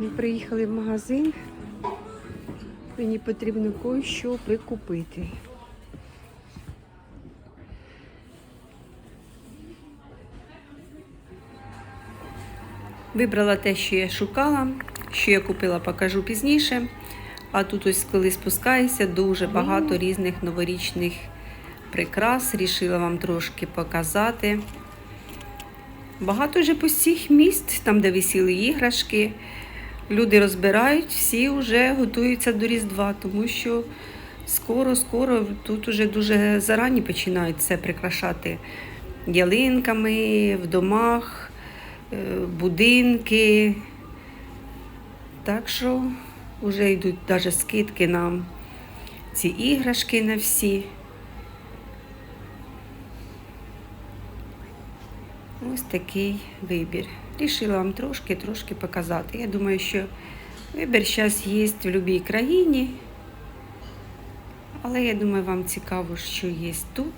Ми приїхали в магазин. Мені потрібно кое-що прикупити. Вибрала те, що я шукала, що я купила, покажу пізніше. А тут ось коли спускаюся, дуже багато різних новорічних прикрас. Рішила вам трошки показати. Багато вже пустих місць, там, де висіли іграшки. Люди розбирають, всі вже готуються до Різдва, тому що скоро-скоро тут уже дуже зарані починають це прикрашати ялинками в домах, е, будинки. Так що вже йдуть навіть скидки на ці іграшки на всі. Ось такий вибір. Рішила вам трошки-трошки показати. Я думаю, що вибір зараз є в будь-якій країні. Але я думаю, вам цікаво, що є тут.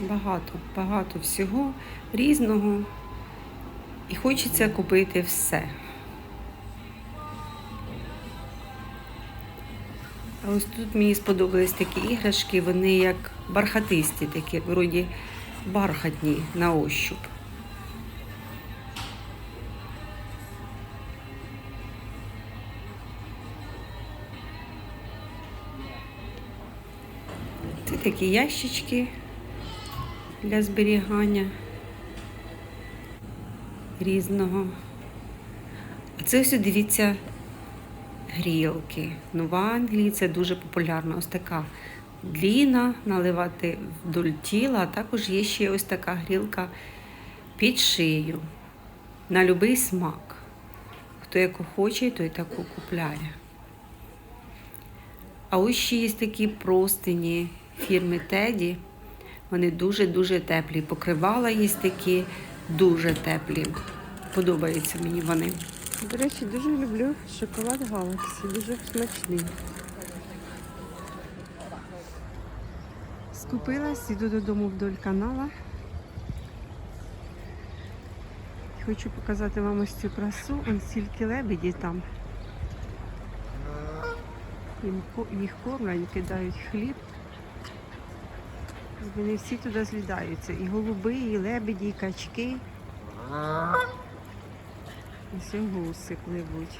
Багато, багато всього різного. І хочеться купити все. Ось тут мені сподобались такі іграшки, вони як бархатисті, такі, вроді бархатні на ощуп. Це такі ящички для зберігання різного. А це ось дивіться грілки. Ну, в Англії це дуже популярно. Ось така дліна наливати вдоль тіла, а також є ще ось така грілка під шию. На будь-який смак. Хто яку хоче, той таку купляє. А ось ще є такі простині фірми Теді. Вони дуже-дуже теплі. Покривала є такі дуже теплі. Подобаються мені вони. До речі, дуже люблю шоколад Галаксі, дуже смачний. Скупилась, іду додому вдоль канала. Хочу показати вам ось цю красу. Он стільки лебеді там. Їх кормлять, кидають хліб. Вони всі туди злідаються. І голуби, і лебеді, і качки. Ось і гуси пливуть.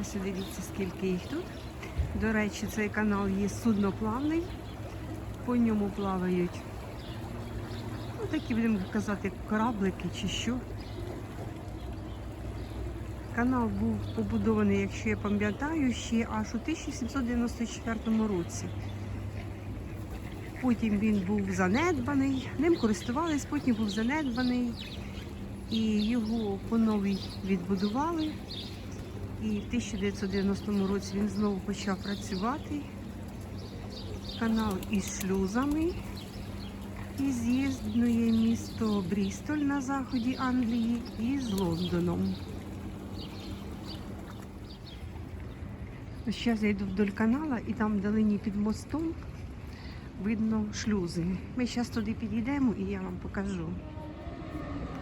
Ось дивіться, скільки їх тут. До речі, цей канал є судноплавний. По ньому плавають. Ну, такі будемо казати, кораблики чи що. Канал був побудований, якщо я пам'ятаю, ще аж у 1794 році. Потім він був занедбаний, ним користувались, потім був занедбаний. І його по новій відбудували. І в 1990 році він знову почав працювати. Канал із шлюзами. І з'єднує місто Брістоль на заході Англії із Лондоном. Зараз я йду вдоль канала і там вдалині під мостом видно шлюзи. Ми зараз туди підійдемо і я вам покажу.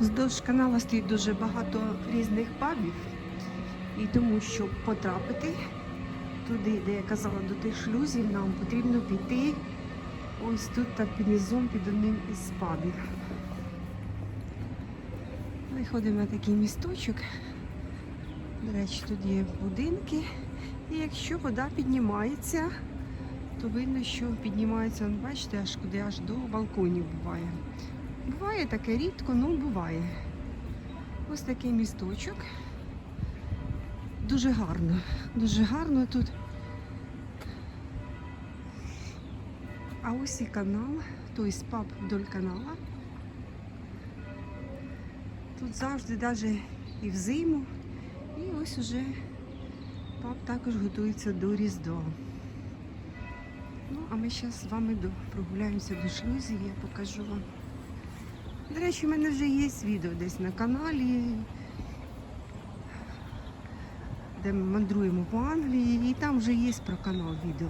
Вздовж канала стоїть дуже багато різних пабів. І тому, щоб потрапити туди, де я казала, до тих шлюзів, нам потрібно піти ось тут так під під одним із пабів. Виходимо на такий місточок. До речі, тут є будинки. І якщо вода піднімається, то видно, що піднімається, бачите, аж куди аж до балконів буває. Буває таке рідко, ну буває. Ось такий місточок. Дуже гарно. Дуже гарно тут. А ось і канал, тобто паб вдоль канала. Тут завжди, навіть і взиму, і ось уже паб також готується до Різдва. Ну, а ми зараз з вами прогуляємося до шлюзів, я покажу вам. До речі, в мене вже є відео десь на каналі, де ми мандруємо по Англії, і там вже є про канал відео.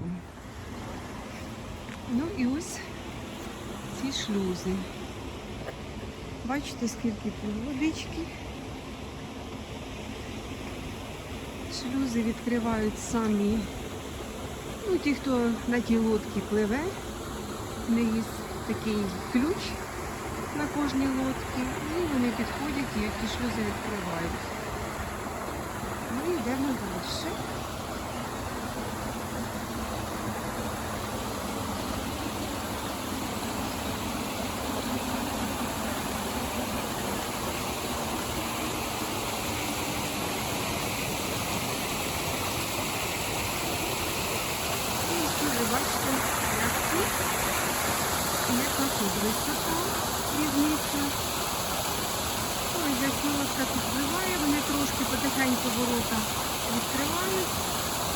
Ну і ось ці шлюзи. Бачите, скільки тут водички. Шлюзи відкривають самі. Ну, ті, хто на тій лодці пливе, в них є такий ключ на кожній лодці. І вони підходять і ті шлюзи відкривають. Ми йдемо далі. Бачите, як тут, і яка тут різниця. Ось як лодка підпливає, вони трошки потихеньку ворота відкривають,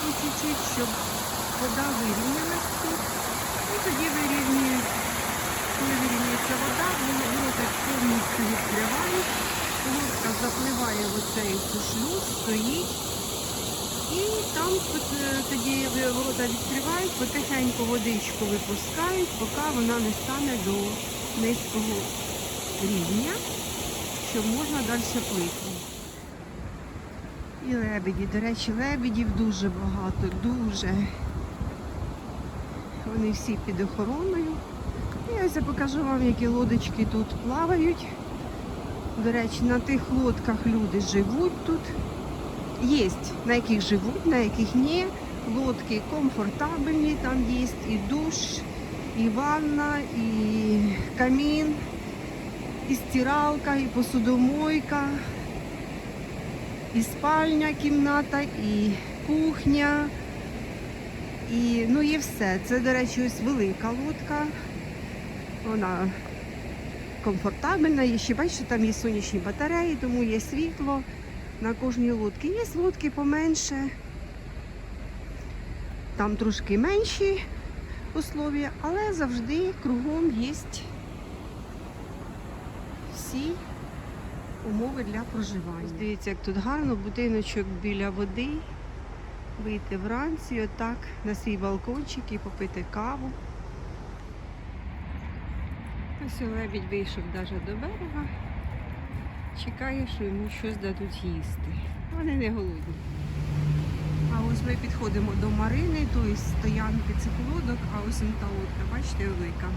і чуть-чуть, щоб вода вирівнялась тут. І тоді вирівнюють, коли вирівнюється вода, ворота повністю відкривають, лодка запливає в оцей шлюз, стоїть. І там е, тоді ворота відкривають, потихеньку водичку випускають, поки вона не стане до низького рівня, щоб можна далі плити. І лебеді. До речі, лебедів дуже багато, дуже. Вони всі під охороною. І ось я покажу вам, які лодочки тут плавають. До речі, на тих лодках люди живуть тут. Є, на яких живуть, на яких ні. Лодки комфортабельні, там є і душ, і ванна, і камін, і стиралка, і посудомойка, і спальня, кімната, і кухня. І ну є все. Це, до речі, ось велика лодка. Вона комфортабельна. І ще бачите, там є сонячні батареї, тому є світло на кожній лодці. Є лодки поменше, там трошки менші условия, але завжди кругом є всі умови для проживання. Дивіться, як тут гарно, будиночок біля води. Вийти вранці, отак на свій балкончик і попити каву. Ось лебідь вийшов навіть до берега чекає, що йому щось дадуть їсти. Вони не голодні. А ось ми підходимо до Марини, тобто стоянки цих лодок, а ось та лодка, бачите, велика.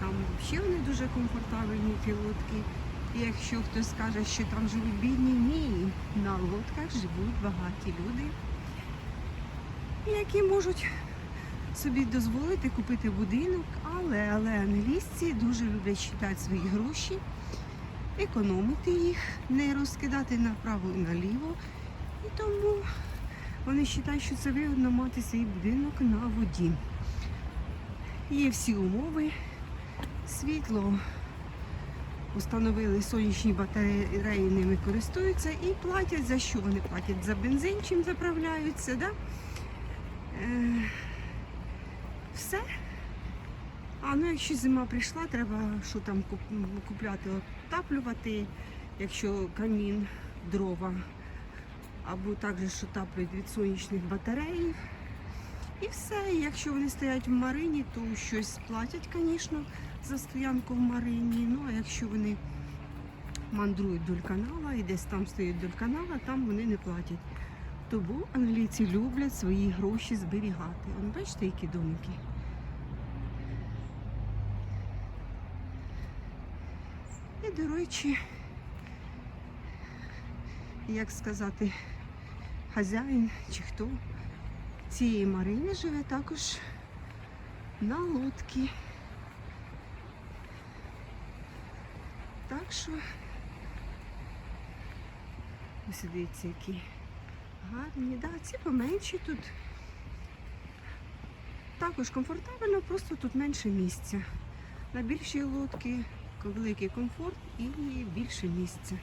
Там взагалі вони дуже комфортабельні ті лодки. І якщо хтось скаже, що там живуть бідні, ні, на лодках живуть багаті люди, які можуть собі дозволити купити будинок, але, але англійці дуже люблять читати свої гроші економити їх, не розкидати направо і наліво. І тому вони вважають, що це вигідно мати свій будинок на воді. Є всі умови, світло, установили сонячні батареї, ними користуються і платять за що? Вони платять за бензин, чим заправляються. Да? Е, все. А ну якщо зима прийшла, треба що там купляти, отаплювати, якщо камін, дрова, або також що таплюють від сонячних батарей. І все. Якщо вони стоять в Марині, то щось платять, звісно, за стоянку в Марині. Ну а якщо вони мандрують вдоль канала і десь там стоять вдоль канала, там вони не платять. Тому англійці люблять свої гроші зберігати. Вон бачите, які домики. І, до речі, як сказати, хазяїн чи хто цієї Марини живе також на лодці. Так що ось дивіться, які гарні. Да, ці поменші тут. Також комфортабельно, просто тут менше місця. На більшій лодці великий комфорт і більше місця.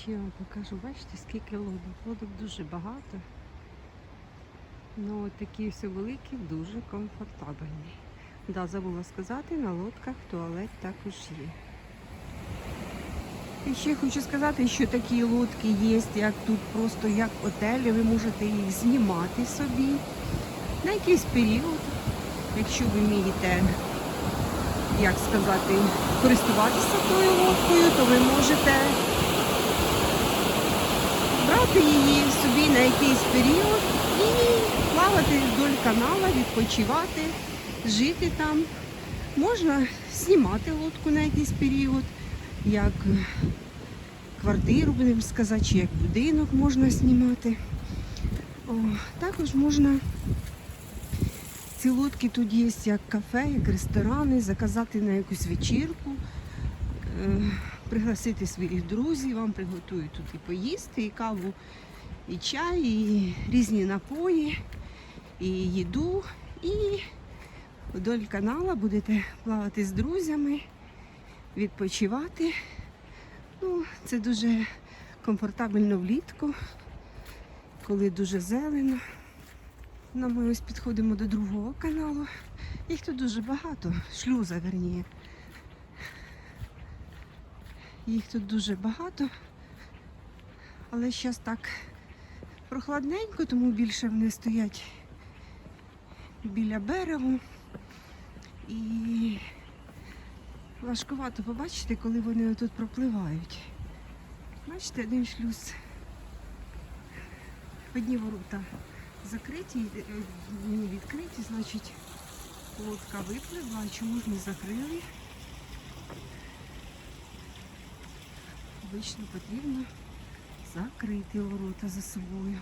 Ще вам покажу, бачите, скільки лодок. Лодок дуже багато. Ну такі все великі, дуже комфортабельні. Да, забула сказати, на лодках туалет також є. І ще хочу сказати, що такі лодки є, як тут просто як готелі, ви можете їх знімати собі на якийсь період, якщо ви вмієте як сказати, користуватися тою лодкою, то ви можете брати її собі на якийсь період і плавати вдоль канала, відпочивати, жити там. Можна знімати лодку на якийсь період, як квартиру, будемо сказати, чи як будинок можна знімати. О, також можна ці лодки тут є як кафе, як ресторани, заказати на якусь вечірку, е, пригласити своїх друзів, вам приготують тут і поїсти, і каву, і чай, і різні напої, і їду. І вдоль канала будете плавати з друзями, відпочивати. Ну, це дуже комфортабельно влітку, коли дуже зелено. Ну, ми ось підходимо до другого каналу. Їх тут дуже багато, шлюза верніє. Їх тут дуже багато. Але зараз так прохладненько, тому більше вони стоять біля берегу. І важкувато побачити, коли вони тут пропливають. Бачите, один шлюз. Одні ворота закриті, е, не відкриті, значить лодка випливла, чому ж не закрили? Обично потрібно закрити ворота за собою.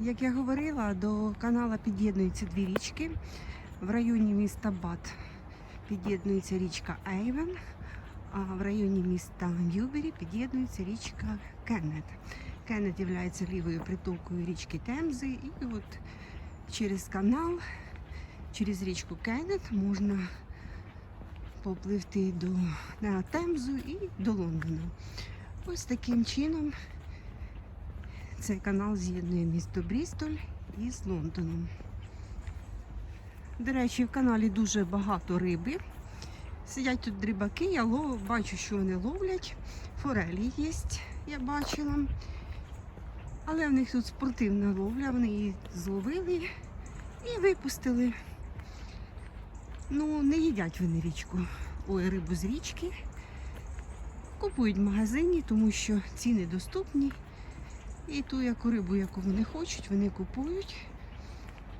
Як я говорила, до канала під'єднуються дві річки. В районі міста Бат під'єднується річка Ейвен, а в районі міста Ньюбері під'єднується річка Кеннет. Кеннет є лівою притокою річки Темзи, і от через канал, через річку Кеннет можна попливти до на Темзу і до Лондона. Ось таким чином цей канал з'єднує місто Брістоль із Лондоном. До речі, в каналі дуже багато риби. Сидять тут дрібаки, я лов... бачу, що вони ловлять. Форелі є, я бачила. Але в них тут спортивна ловля, вони її зловили і випустили. Ну, не їдять вони річку. Ой, рибу з річки. Купують в магазині, тому що ціни доступні. І ту яку рибу, яку вони хочуть, вони купують,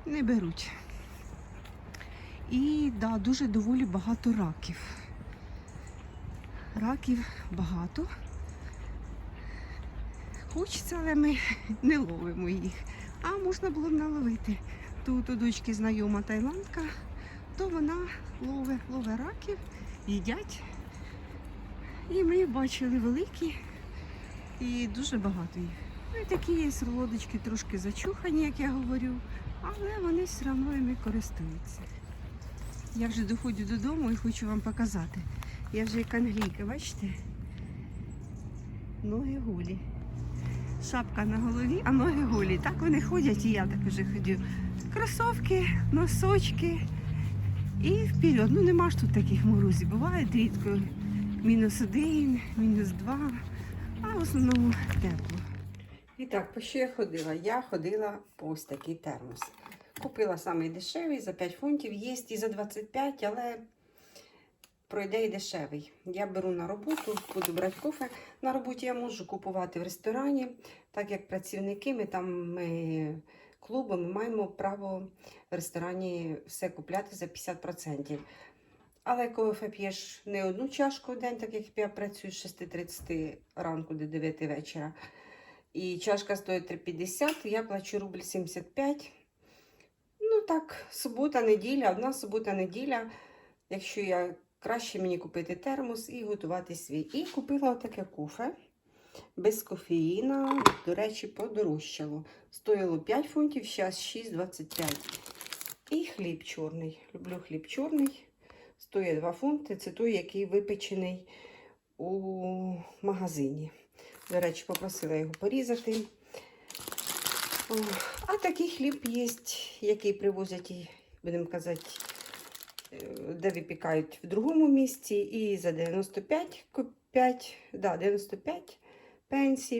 не беруть. І да, дуже доволі багато раків. Раків багато. Хочеться, але ми не ловимо їх. А можна було б наловити. Тут у дочки знайома тайландка, то вона ловить, ловить раків, їдять. І ми бачили великі і дуже багато їх. Ну і такі є лодочки трошки зачухані, як я говорю, але вони все одно ними користуються. Я вже доходжу додому і хочу вам показати. Я вже як англійка, бачите? Ноги голі. Шапка на голові, а ноги голі. Так вони ходять, і я так вже ходю. Кросовки, носочки і вперед. Ну нема ж тут таких морозів. Буває рідко. Мінус один, мінус два, а в основному тепло. І так, по що я ходила? Я ходила по ось такий термос. Купила самий дешевий за 5 фунтів, є і за 25, але пройде і дешевий. Я беру на роботу, буду брати кофе. На роботі я можу купувати в ресторані, так як працівники, ми там ми, клуби, ми маємо право в ресторані все купляти за 50%. Але кофе п'єш не одну чашку в день, так як я працюю з 6.30 ранку до 9 вечора. І чашка стоїть 3,50, я плачу рубль 75. Ну так, субота, неділя, одна субота, неділя. Якщо я краще мені купити термос і готувати свій. І купила отаке кофе без кофеїна. До речі, подорожчало. Стоїло 5 фунтів, зараз 6,25. І хліб чорний. Люблю хліб чорний. Стоїть 2 фунти. Це той, який випечений у магазині. До речі, попросила його порізати. А такий хліб є, який привозять, будемо казати, е, де випікають в другому місці. І за 95, 5, да, 95 пенсій.